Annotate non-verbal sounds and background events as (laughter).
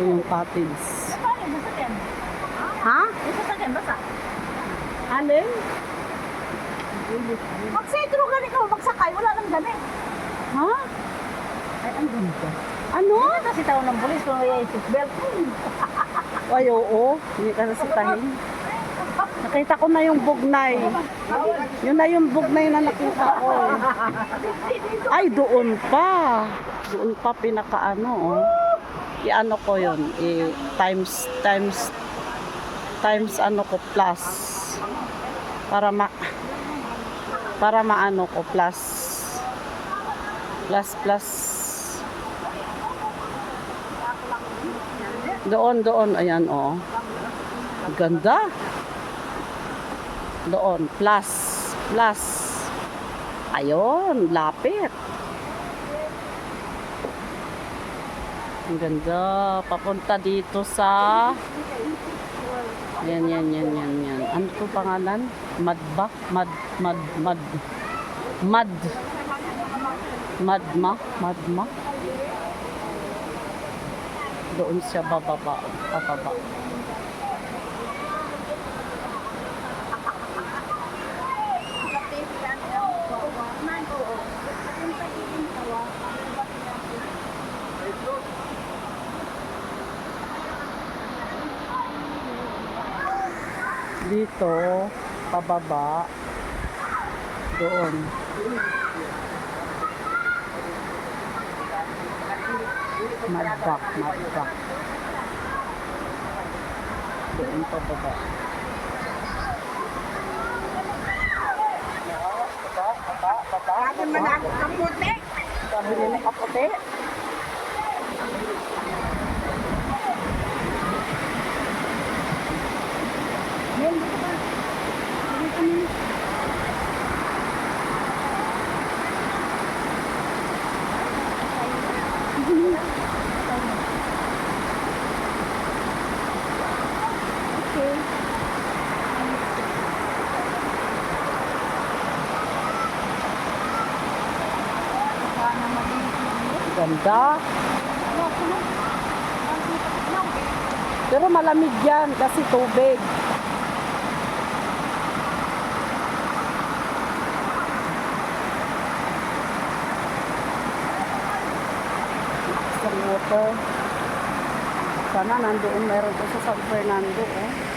Ito yung cottage. Yung? Ha? Yung. Alin? Mag-sentro gani ka, magsakay, wala nang gani. Ha? Ay, ang ganda. Ano? Ano kasi tao ng polis kung may seatbelt? (laughs) Ay, oo. Hindi ka nasitahin. Nakita ko na yung bugnay. Yun na yung bugnay na nakita ko. (laughs) Ay, doon pa. Doon pa pinakaano, oh. I-ano ko yun. I times, times, times ano ko, plus. Para ma, para maano ko, plus. Plus, plus. Doon, doon. Ayan, oh. Ganda. Doon, plus, plus. Ayun, lapit. Ang ganda. Papunta dito sa... Yan, yan, yan, yan, yan. Ano to pangalan? Mad ba? Mad, mad, mad. Mad. Madma? Madma? Doon siya bababa. Bababa. Dito, pababa. Doon. Madbak, madbak. Doon pababa. Ako man ako kaputi. Sabi nila kapote. Ganda. Pero malamig yan kasi tubig. Sa water. Sana nandoon meron ko sa San Fernando. Oh.